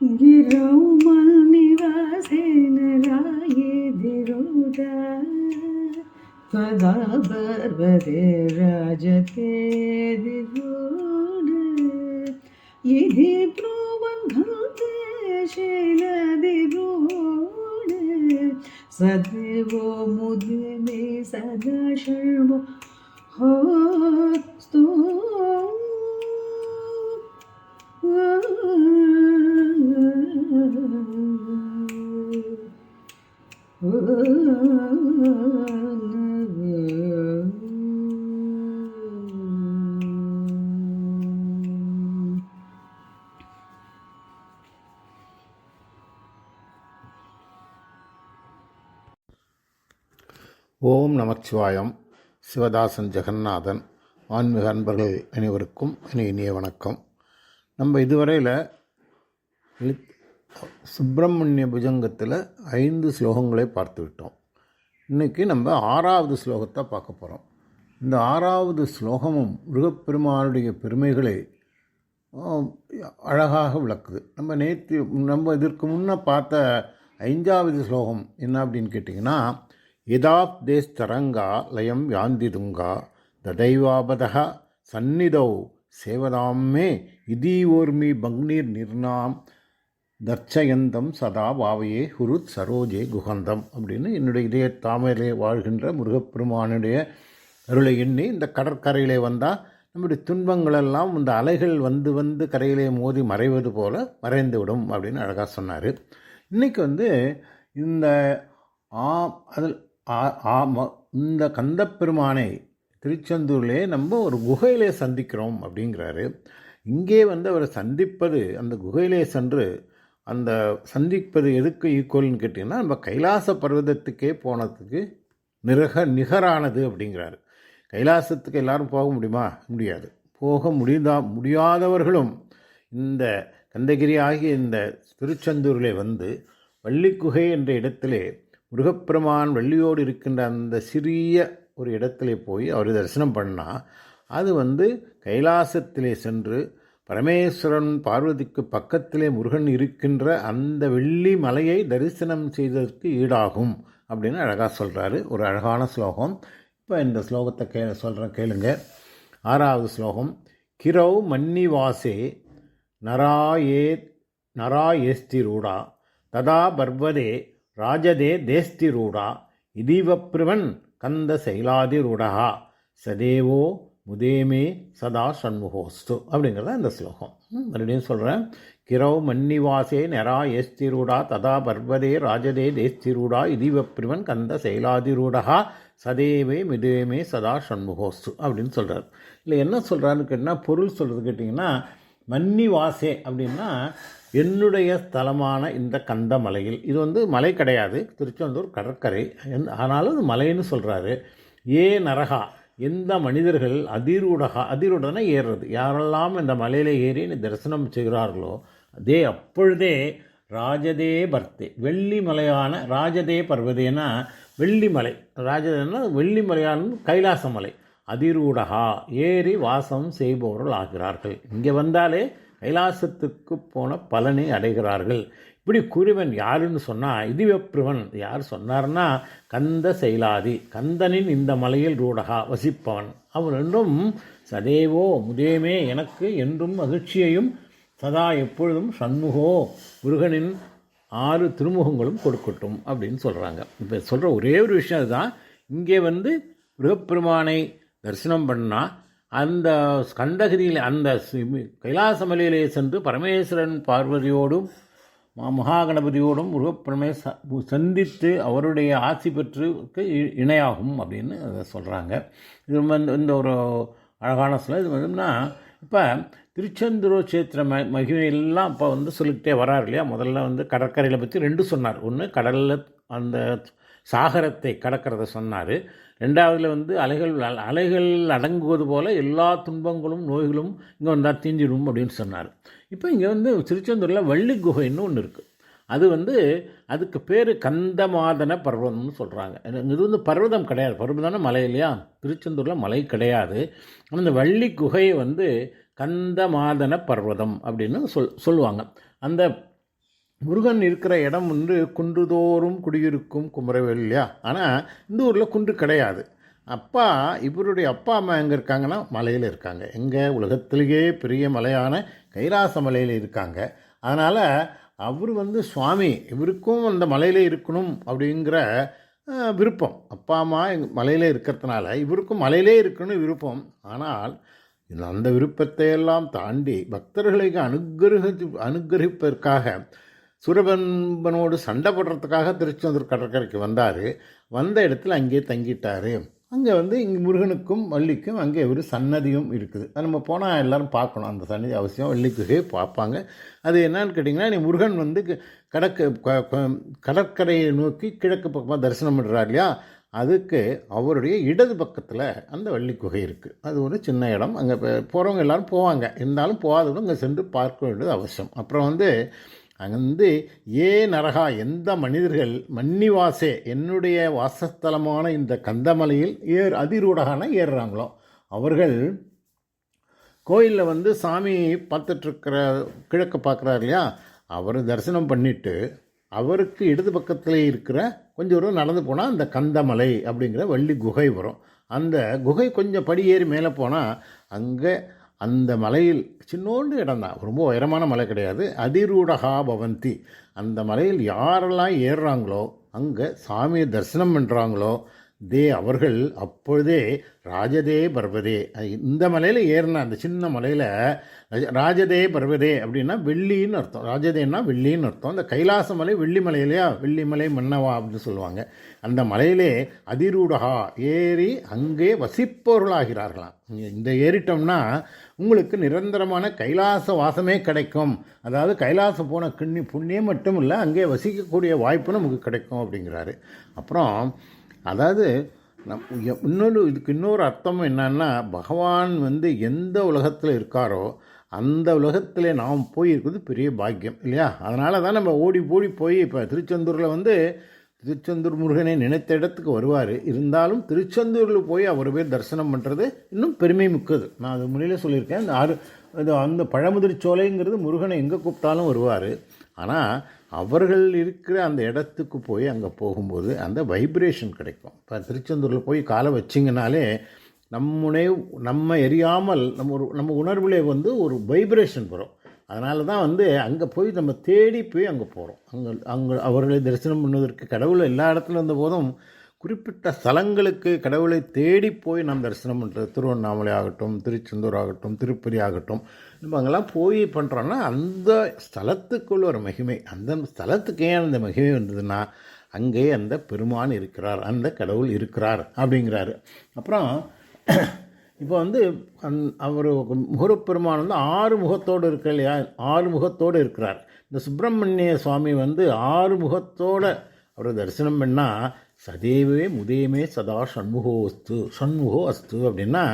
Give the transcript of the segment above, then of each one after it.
गिरौ निवासे न राये धिरोद कदा पर्वते राजते दिगोण यदि प्रोबन्धते न दिवणे सद्वो मुदी सदा शर्मो हो ஓம் நமச்சிவாயம். சிவதாசன் ஜெகநாதன் ஆன்மீக அன்பர்கள் அனைவருக்கும் இனி இனிய வணக்கம். நம்ம இதுவரையில் சுப்பிரமணிய புஜங்கத்தில் ஐந்து ஸ்லோகங்களை பார்த்து விட்டோம். இன்றைக்கி நம்ம ஆறாவது ஸ்லோகத்தை பார்க்க போகிறோம் இந்த ஆறாவது ஸ்லோகமும் முருகப்பெருமானுடைய பெருமைகளை அழகாக விளக்குது. நம்ம நேற்று நம்ம இதற்கு முன்னே பார்த்த ஐந்தாவது ஸ்லோகம் என்ன அப்படின்னு கேட்டிங்கன்னா யதாப் தேஸ் தரங்கா லயம் யாந்திதுங்கா ததைவாபதக சந்நிதௌ சேவதாமே இதீவோர்மி பக்னீர் நிர்ணாம் தர்ச்சயந்தம் சதா பாவையே ஹுருத் சரோஜே குகந்தம் அப்படின்னு என்னுடைய இதய தாமரையிலே வாழ்கின்ற முருகப்பெருமானுடைய அருளை எண்ணி இந்த கடற்கரையிலே வந்தால் நம்முடைய துன்பங்களெல்லாம் இந்த அலைகள் வந்து வந்து கரையிலே மோதி மறைவது போல மறைந்து விடும் அப்படின்னு அழகாக சொன்னார். இன்றைக்கி வந்து இந்த ஆ அதில் இந்த கந்தப்பெருமானை திருச்செந்தூர்லேயே நம்ம ஒரு குகையிலே சந்திக்கிறோம் அப்படிங்கிறாரு. இங்கே வந்து அவரை சந்திப்பது அந்த குகையிலே சென்று அந்த சந்திப்பது எதுக்கு ஈக்குவல்னு கேட்டிங்கன்னா நம்ம கைலாச பர்வதத்துக்கே போனதுக்கு நிரக நிகரானது அப்படிங்கிறாரு. கைலாசத்துக்கு எல்லாரும் போக முடியுமா? முடியாது. போக முடிந்தா முடியாதவர்களும் இந்த கந்தகிரி ஆகிய இந்த திருச்செந்தூரிலே வந்து வள்ளிக்குகை என்ற இடத்திலே முருகப்பெருமான் வெள்ளியோடு இருக்கின்ற அந்த சிறிய ஒரு இடத்துல போய் அவர் தரிசனம் பண்ணால் அது வந்து கைலாசத்திலே சென்று பரமேஸ்வரன் பார்வதிக்கு பக்கத்திலே முருகன் இருக்கின்ற அந்த வெள்ளி மலையை தரிசனம் செய்ததற்கு ஈடாகும் அப்படின்னு அழகாக சொல்கிறாரு ஒரு அழகான ஸ்லோகம். இப்போ இந்த ஸ்லோகத்தை கே சொல்கிறேன் கேளுங்க. ஆறாவது ஸ்லோகம். கிரௌ மன்னிவாசே நராயே நராயேஸ்திரூடா ததா பர்வதே ராஜதே தேஸ்திரூடா இதீவப்ருவன் கந்த சைலாதிரூடா சதேவோ முதேமே சதா சண்முகோஸ்து அப்படிங்கிறத இந்த ஸ்லோகம். மறுபடியும் சொல்கிறேன் கிரௌ மன்னிவாசே நெரா ஏஸ்திரூடா ததா பர்வதே ராஜதே தேஸ்திரூடா இதீவப்ருவன் கந்த சைலாதிரூடா சதேவே மிதேமே சதா சண்முகோஸ்து அப்படின்னு சொல்கிறார் இல்லை என்ன சொல்கிறாருன்னு கேட்டிங்கன்னா பொருள் சொல்கிறது கேட்டிங்கன்னா மன்னிவாசே அப்படின்னா என்னுடைய ஸ்தலமான இந்த கந்தமலையில் இது வந்து மலை கிடையாது திருச்செந்தூர் கடற்கரை எந்த- ஆனாலும் இது மலைன்னு சொல்கிறாரு ஏ நரகா எந்த மனிதர்கள் அதிரூடகா அதிரூடனை ஏறுறது? யாரெல்லாம் இந்த மலையில் ஏறி நீ தரிசனம் செய்கிறார்களோ அதே அப்பொழுதே ராஜதே பர்த்தே வெள்ளி மலையான ராஜதே பர்வதேனா வெள்ளிமலை ராஜதேனா வெள்ளிமலையான கைலாச மலை. அதிரூடகா ஏறி வாசம் செய்பவர்கள் ஆகிறார்கள். இங்கே வந்தாலே கைலாசத்துக்கு போன பலனை அடைகிறார்கள். இப்படி குருவன் யாருன்னு சொன்னால் இதுவெப்ருவன் யார் சொன்னார்னா கந்த செயலாதி. கந்தனின் இந்த மலையில் ரூடகா வசிப்பவன். அவன் என்றும் சதேவோ முதேமே எனக்கு என்றும் மகிழ்ச்சியையும் சதா எப்பொழுதும் சண்முகோ முருகனின் ஆறு திருமுகங்களும் கொடுக்கட்டும் அப்படின்னு சொல்கிறாங்க இப்போ சொல்கிற ஒரே ஒரு விஷயம் அதுதான். இங்கே வந்து முருகப்பெருமானை தரிசனம் பண்ணால் அந்த ஸ்கந்தகிரியில் அந்த சி- கைலாச மலையிலே சென்று பரமேஸ்வரன் பார்வதியோடும் மகாகணபதியோடும் முருகப்பெருமை ச சந்தித்து அவருடைய ஆசி பெற்று இ- இணையாகும் அப்படின்னு அதை சொல்கிறாங்க இது வந்து இந்த ஒரு அழகான சொல்ல இது வந்துன்னா இப்போ திருச்செந்தூர் சேத்திர ம மகிமையெல்லாம் இப்போ வந்து சொல்லிக்கிட்டே வரார் இல்லையா? முதல்ல வந்து கடற்கரையில் பற்றி ரெண்டு சொன்னார். ஒன்று கடலில் அந்த சாகரத்தை கடக்கிறத சொன்னார். ரெண்டாவதில் வந்து அலைகள் அலைகள் அடங்குவது போல் எல்லா துன்பங்களும் நோய்களும் இங்கே வந்தால் தீஞ்சிடும் அப்படின்னு சொன்னார். இப்போ இங்கே வந்து திருச்செந்தூரில் வள்ளி குகைன்னு ஒன்று இருக்குது அது வந்து அதுக்கு பேர் கந்தமாதன பர்வதம்னு சொல்கிறாங்க இது வந்து பர்வதம் கிடையாது. பர்வதம்னா மலை இல்லையா? திருச்செந்தூரில் மலை கிடையாது. ஆனால் இந்த வள்ளி குகையை வந்து கந்தமாதன பர்வதம் அப்படின்னு சொல் சொல்லுவாங்க. அந்த முருகன் இருக்கிற இடம் வந்து குன்றுதோறும் குடியிருக்கும் குமரவேல் இல்லையா? ஆனால் இந்த ஊரில் குன்று கிடையாது. அப்பா இவருடைய அப்பா அம்மா எங்கே இருக்காங்கன்னா மலையில் இருக்காங்க. எங்கே? உலகத்திலேயே பெரிய மலையான கைலாச மலையில் இருக்காங்க. அதனால் அவர் வந்து சுவாமி இவருக்கும் அந்த மலையில் இருக்கணும் அப்படிங்கிற விருப்பம். அப்பா அம்மா எங்கள் மலையில் இருக்கிறதுனால இவருக்கும் மலையிலே இருக்கணும் விருப்பம். ஆனால் இந்த அந்த விருப்பத்தை எல்லாம் தாண்டி பக்தர்களுக்கு அனுகிரக அனுகிரகிப்பதற்காக சுரபன்பனோடு சண்டை போடுறதுக்காக திருச்செந்தூர் கடற்கரைக்கு வந்தார். வந்த இடத்துல அங்கேயே தங்கிட்டார். அங்கே வந்து இங்கே முருகனுக்கும் வள்ளிக்கும் அங்கே ஒரு சன்னதியும் இருக்குது. அது நம்ம போனால் எல்லாரும் பார்க்கணும். அந்த சன்னதி அவசியம். வள்ளிக்குகே பார்ப்பாங்க. அது என்னன்னு கேட்டிங்கன்னா நீ முருகன் வந்து க- கடற்கு கடற்கரையை நோக்கி கிழக்கு பக்கமாக தரிசனம் பண்ணுறார் இல்லையா? அதுக்கு அவருடைய இடது பக்கத்தில் அந்த வள்ளி குகை இருக்குது அது ஒரு சின்ன இடம். அங்கே போகிறவங்க எல்லாரும் போவாங்க. இருந்தாலும் போகாதவங்க அங்கே சென்று பார்க்க வேண்டியது அவசியம். அப்புறம் வந்து அங்கே ஏ நரகா எந்த மனிதர்கள் மன்னிவாசே என்னுடைய வாசஸ்தலமான இந்த கந்தமலையில் ஏர் அதிரூடகான ஏறுறாங்களோ அவர்கள் கோயிலில் வந்து சாமி பார்த்துட்ருக்கிற கிழக்கு பார்க்குறாரு இல்லையா? அவர் தரிசனம் பண்ணிவிட்டு அவருக்கு இடது பக்கத்தில் இருக்கிற கொஞ்சம் தூரம் நடந்து போனால் அந்த கந்தமலை அப்படிங்கிற வள்ளி குகை வரும். அந்த குகை கொஞ்சம் படி ஏறி மேலே போனால் அங்கே அந்த மலையில் சின்னோண்டு இடம் தான் ரொம்ப உயரமான மலை கிடையாது. அதிரூடகா பவந்தி. அந்த மலையில் யாரெல்லாம் ஏறுறாங்களோ அங்கே சாமியை தரிசனம் பண்ணுறாங்களோ தே அவர்கள் அப்பொழுதே ராஜதே பர்வதே. இந்த மலையில் ஏறின அந்த சின்ன மலையில் ராஜதே பர்வதே அப்படின்னா வெள்ளின்னு அர்த்தம். ராஜதேன்னா வெள்ளின்னு அர்த்தம். அந்த கைலாச மலை வெள்ளி மலை இல்லையா வெள்ளிமலை மன்னவா அப்படின்னு சொல்லுவாங்க. அந்த மலையிலே அதிரூடகா ஏறி அங்கே வசிப்பவர்களாகிறார்களாம். இந்த ஏறிட்டோம்னா உங்களுக்கு நிரந்தரமான கைலாச வாசமே கிடைக்கும். அதாவது கைலாசம் போன கிண்ணி புண்ணியம் மட்டும் இல்லை அங்கே வசிக்கக்கூடிய வாய்ப்பு நமக்கு கிடைக்கும் அப்படிங்கிறாரு. அப்புறம் அதாவது நம் இன்னொரு இதுக்கு இன்னொரு அர்த்தம் என்னன்னா பகவான் வந்து எந்த உலகத்தில் இருக்காரோ அந்த உலகத்தில் நாம் போய் இருக்கிறது பெரிய பாக்கியம் இல்லையா? அதனால தான் நம்ம ஓடி ஓடி போய் இப்போ திருச்செந்தூரில் வந்து திருச்செந்தூர் முருகனை நினைத்த இடத்துக்கு வருவார். இருந்தாலும் திருச்செந்தூரில் போய் அவர் பேர் தரிசனம் பண்ணுறது இன்னும் பெருமை மிக்கது. நான் அது முன்னிலே சொல்லியிருக்கேன். இந்த ஆறு இது அந்த பழமுதிர் சோலைங்கிறது முருகனை எங்கே கூப்பிட்டாலும் வருவார். ஆனால் அவர்கள் இருக்கிற அந்த இடத்துக்கு போய் அங்கே போகும்போது அந்த வைப்ரேஷன் கிடைக்கும். இப்போ திருச்செந்தூரில் போய் காலை வச்சிங்கனாலே நம்முடைய நம்ம எரியாமல் நம்ம ஒரு நம்ம உணர்விலே வந்து ஒரு வைப்ரேஷன் வரும். அதனால தான் வந்து அங்கே போய் நம்ம தேடி போய் அங்கே போகிறோம் அங்கே அங்கே அவர்களை தரிசனம் பண்ணுவதற்கு கடவுள் எல்லா இடத்துல இருந்த போதும் குறிப்பிட்ட ஸ்தலங்களுக்கு கடவுளை தேடி போய் நாம் தரிசனம் பண்ணுறது திருவண்ணாமலை ஆகட்டும் திருச்செந்தூர் ஆகட்டும் திருப்பதி ஆகட்டும். நம்ம அங்கெல்லாம் போய் பண்ணுறோன்னா அந்த ஸ்தலத்துக்குள்ள ஒரு மகிமை. அந்த ஸ்தலத்துக்கு ஏன் அந்த மகிமை வந்ததுன்னா அங்கே அந்த பெருமான் இருக்கிறார் அந்த கடவுள் இருக்கிறார் அப்படிங்கிறாரு. அப்புறம் இப்போ வந்து அந் அவர் முருகப்பெருமான் வந்து ஆறு முகத்தோடு இருக்க இல்லையா? ஆறு முகத்தோடு இருக்கிறார். இந்த சுப்பிரமணிய சுவாமி வந்து ஆறு முகத்தோட அவரை தரிசனம் பண்ணால் சதேவே முதயமே சதா ஷண்முகோ அஸ்து ஷண்முகோ அஸ்து அப்படின்னா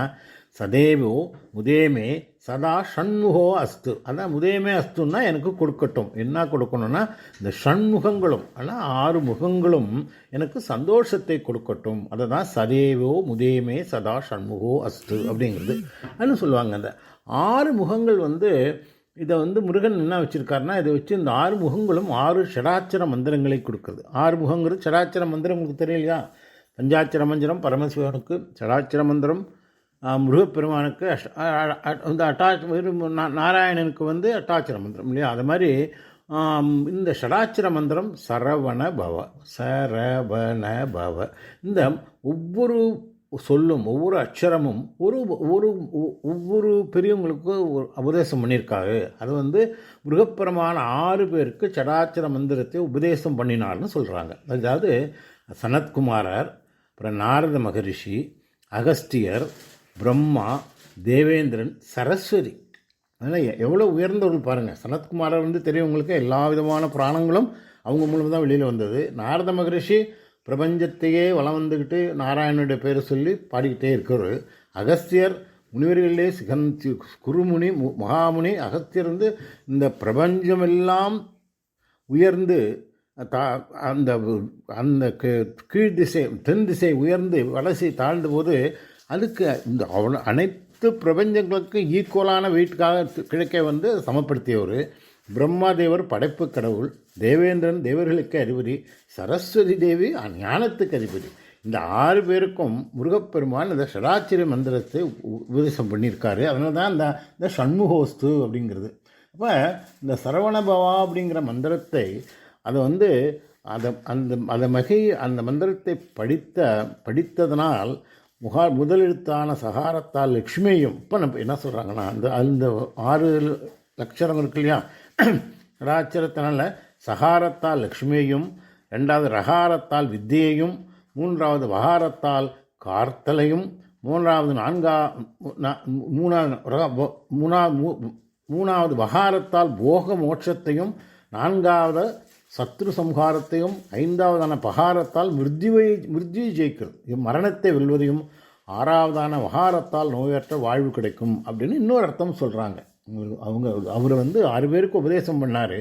சதேவோ முதேமே சதா ஷண்முகோ அஸ்து. அதான் முதேமே அஸ்துன்னா எனக்கு கொடுக்கட்டும். என்ன கொடுக்கணும்னா இந்த ஷண்முகங்களும் ஆனால் ஆறு முகங்களும் எனக்கு சந்தோஷத்தை கொடுக்கட்டும். அதை தான் சதேவோ முதேமே சதா ஷண்முகோ அஸ்து அப்படிங்கிறது. அதுன்னு சொல்லுவாங்க அந்த ஆறு முகங்கள் வந்து இதை வந்து முருகன் என்ன வச்சுருக்காருன்னா இதை வச்சு இந்த ஆறு முகங்களும் ஆறு ஷடாச்சர மந்திரங்களை கொடுக்குறது. ஆறு முகங்கிறது ஷடாச்சர மந்திரம் உங்களுக்கு தெரியலையா? பஞ்சாட்சர மந்திரம் பரமசிவனுக்கு ஷடாச்சர மந்திரம் முருகப்பெருமானுக்கு அஷ் இந்த அட்டாச் நாராயணனுக்கு வந்து அட்டாச்சிர மந்திரம் இல்லையா? அது மாதிரி இந்த ஷடாட்சர மந்திரம் சரவண பவ சரவண பவ. இந்த ஒவ்வொரு சொல்லும் ஒவ்வொரு அக்ஷரமும் ஒரு ஒரு ஒவ்வொரு பெரியவங்களுக்கும் ஒரு உபதேசம் பண்ணியிருக்காரு. அது வந்து மிருகப்பெருமான ஆறு பேருக்கு சடாச்சர மந்திரத்தை உபதேசம் பண்ணினார்னு சொல்கிறாங்க அதாவது சனத்குமாரர் அப்புறம் நாரத மகரிஷி அகஸ்தியர் பிரம்மா தேவேந்திரன் சரஸ்வதி. அதனால் எவ்வளோ உயர்ந்தவர்கள் பாருங்கள் சனத்குமாரை வந்து தெரியவங்களுக்கு எல்லா விதமான புராணங்களும் அவங்க மூலமாக தான் வெளியில் வந்தது. நாரத மகரிஷி பிரபஞ்சத்தையே வளம் வந்துக்கிட்டு நாராயணனுடைய பேரை சொல்லி பாடிக்கிட்டே இருக்கிறவர் அகஸ்தியர் முனிவர்களிலே சிகன் குருமுனி மு- மகாமுனி அகஸ்தியர் வந்து இந்த பிரபஞ்சமெல்லாம் உயர்ந்து தா அந்த அந்த கீ- கீழ் திசை தென் திசை உயர்ந்து வளசி தாழ்ந்த போது அதுக்கு இந்த அவன அனைத்து பிரபஞ்சங்களுக்கு ஈக்குவலான வீட்டுக்காக கிழக்கே வந்து சமப்படுத்தியவர் பிரம்மாதேவர் படைப்பு கடவுள் தேவேந்திரன் தேவர்களுக்கு அதிபதி சரஸ்வதி தேவி ஞானத்துக்கு அதிபதி. இந்த ஆறு பேருக்கும் முருகப்பெருமான் இந்த ஷடாச்சிரி மந்திரத்தை உ- உபதேசம் பண்ணியிருக்காரு. அதனால தான் இந்த இந்த சண்முகோஸ்து அப்படிங்கிறது. அப்போ இந்த சரவணபவா அப்படிங்கிற மந்திரத்தை அதை வந்து அதை அந்த அதை மகை அந்த மந்திரத்தை படித்த படித்ததனால் முகா முதலெழுத்தான சகாரத்தால் லக்ஷ்மியும் இப்போ நம்ம என்ன சொல்கிறாங்கன்னா அந்த அந்த ஆறு லட்சணம் இருக்கு இல்லையா? ராட்சரத்தினால சகாரத்தால் லக்ஷ்மியையும் ரெண்டாவது ரகாரத்தால் வித்தியையும் மூன்றாவது வகாரத்தால் கார்த்தலையும் மூன்றாவது நான்கா மூணாவது மூணாவது மூ- மூணாவது வகாரத்தால் போக மோட்சத்தையும் நான்காவது சத்ரு சம்ஹாரத்தையும் ஐந்தாவதான பகாரத்தால் மிருத்யுவை மிருத்யுவை ஜெயிக்கிறது இது மரணத்தை வெல்வதையும் ஆறாவதான வகாரத்தால் நோயற்ற வாழ்வு கிடைக்கும் அப்படின்னு இன்னொரு அர்த்தம் சொல்கிறாங்க அவங்க அவர் வந்து ஆறு பேருக்கு உபதேசம் பண்ணார்.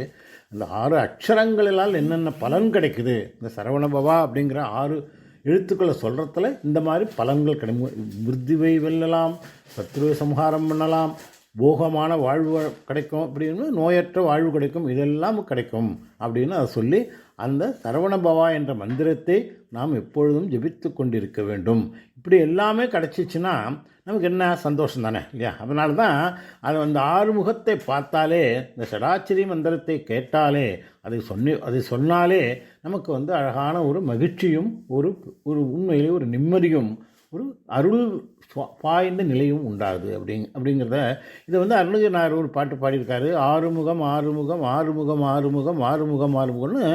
அந்த ஆறு அக்ஷரங்களிலால் என்னென்ன பலன் கிடைக்குது? இந்த சரவணபவா அப்படிங்கிற ஆறு எழுத்துக்களை சொல்கிறதுல இந்த மாதிரி பலன்கள் கிடைக்கும். மிருதிவை வெல்லலாம் சத்ருவை சம்ஹாரம் பண்ணலாம் போகமான வாழ்வு கிடைக்கும் அப்படின்னு நோயற்ற வாழ்வு கிடைக்கும். இதெல்லாம் கிடைக்கும் அப்படின்னு அதை சொல்லி அந்த சரவணபவா என்ற மந்திரத்தை நாம் எப்பொழுதும் ஜெபித்து கொண்டிருக்க வேண்டும். இப்படி எல்லாமே கிடச்சிச்சின்னா நமக்கு என்ன சந்தோஷம் தானே இல்லையா? அதனால தான் அது அந்த ஆறுமுகத்தை பார்த்தாலே இந்த சடாச்சரி மந்திரத்தை கேட்டாலே அதை சொன்னி அதை சொன்னாலே நமக்கு வந்து அழகான ஒரு மகிழ்ச்சியும் ஒரு ஒரு உண்மையிலே ஒரு நிம்மதியும் ஒரு அருள் பாய்ந்த நிலையும் உண்டாது அப்படிங் அப்படிங்கிறத இதை வந்து அருணகிரிநாயர் ஒரு பாட்டு பாடியிருக்காரு. ஆறுமுகம் ஆறுமுகம் ஆறுமுகம் ஆறுமுகம் ஆறுமுகம் ஆறுமுகம்னு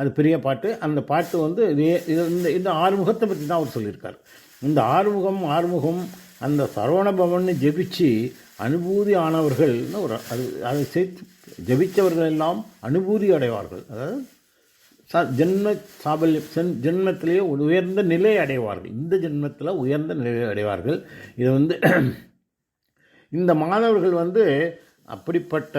அது பெரிய பாட்டு. அந்த பாட்டு வந்து இது இந்த இந்த ஆறுமுகத்தை பற்றி தான் அவர் சொல்லியிருக்கார். இந்த ஆறுமுகம் ஆறுமுகம் அந்த சரவணபவன் ஜெபிச்சு அனுபூதி ஆனவர்கள்னு ஒரு அது அதை சேர்த்து ஜெபித்தவர்கள் எல்லாம் அனுபூதி அடைவார்கள். அதாவது ச ஜென்ம சாபல்யம் சென் ஜென்மத்திலேயே ஒரு உயர்ந்த நிலை அடைவார்கள். இந்த ஜென்மத்தில் உயர்ந்த நிலை அடைவார்கள். இது வந்து இந்த மாணவர்கள் வந்து அப்படிப்பட்ட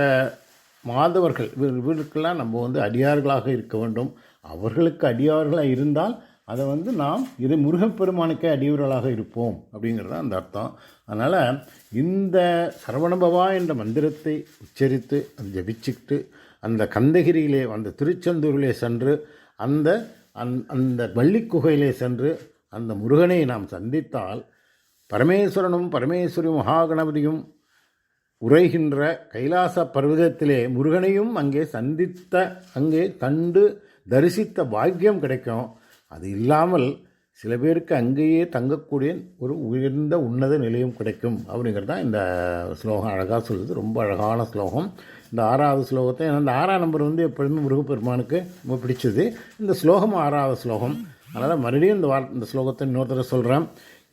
மாதவர்கள் இவர் இவருக்கெல்லாம் நம்ம வந்து அடியார்களாக இருக்க வேண்டும். அவர்களுக்கு அடியார்களாக இருந்தால் அதை வந்து நாம் இது முருகப்பெருமானுக்கே அடியவர்களாக இருப்போம் அப்படிங்கிறது தான் அந்த அர்த்தம். அதனால் இந்த சரவணபவா என்ற மந்திரத்தை உச்சரித்து அதை ஜபிச்சுக்கிட்டு அந்த கந்தகிரியிலே அந்த திருச்செந்தூரிலே சென்று அந்த அந்த அந்த வள்ளிக்குகையிலே சென்று அந்த முருகனை நாம் சந்தித்தால் பரமேஸ்வரனும் பரமேஸ்வரி மகாகணபதியும் உரைகின்ற கைலாச பர்வதத்திலே முருகனையும் அங்கே சந்தித்த அங்கே கண்டு தரிசித்த பாக்கியம் கிடைக்கும். அது இல்லாமல் சில பேருக்கு அங்கேயே தங்கக்கூடிய ஒரு உயர்ந்த உன்னத நிலையும் கிடைக்கும் அப்படிங்கிறது தான் இந்த ஸ்லோகம். அழகாக சொல்லுது. ரொம்ப அழகான ஸ்லோகம். இந்த ஆறாவது ஸ்லோகத்தை அந்த ஆறாம் நம்பர் வந்து எப்பொழுதுமே முருகப்பெருமானுக்கு ரொம்ப பிடிச்சது. இந்த ஸ்லோகம் ஆறாவது ஸ்லோகம். அதனால் மறுபடியும் இந்த வார் இந்த ஸ்லோகத்தை இன்னொருத்தரை சொல்கிறேன்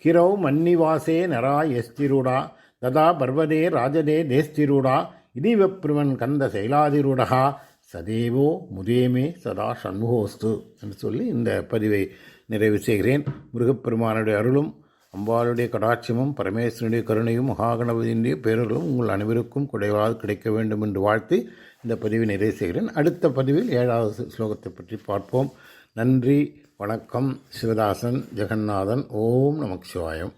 ஹிரோ மன்னிவாசே நரா எஸ்திரூடா ததா பர்வதே ராஜதே தேஸ்திரூடா இதிவப்ருவன் கந்த சைலாதிரூடகா சதேவோ முதேமே சதா சண்முகோஸ்து என்று சொல்லி இந்த பதிவை நிறைவு செய்கிறேன். முருகப்பெருமானுடைய அருளும் அம்பாளுடைய கடாட்சியமும் பரமேஸ்வரனுடைய கருணையும் மகாகணபதியினுடைய பேரர்களும் உங்கள் அனைவருக்கும் குறைவாக கிடைக்க வேண்டும் என்று வாழ்த்து இந்த பதிவை நிறைவு செய்கிறேன். அடுத்த பதிவில் ஏழாவது ஸ்லோகத்தை பற்றி பார்ப்போம். நன்றி வணக்கம் சிவதாசன் ஜெகநாதன். ஓம் நமக் சிவாயம்.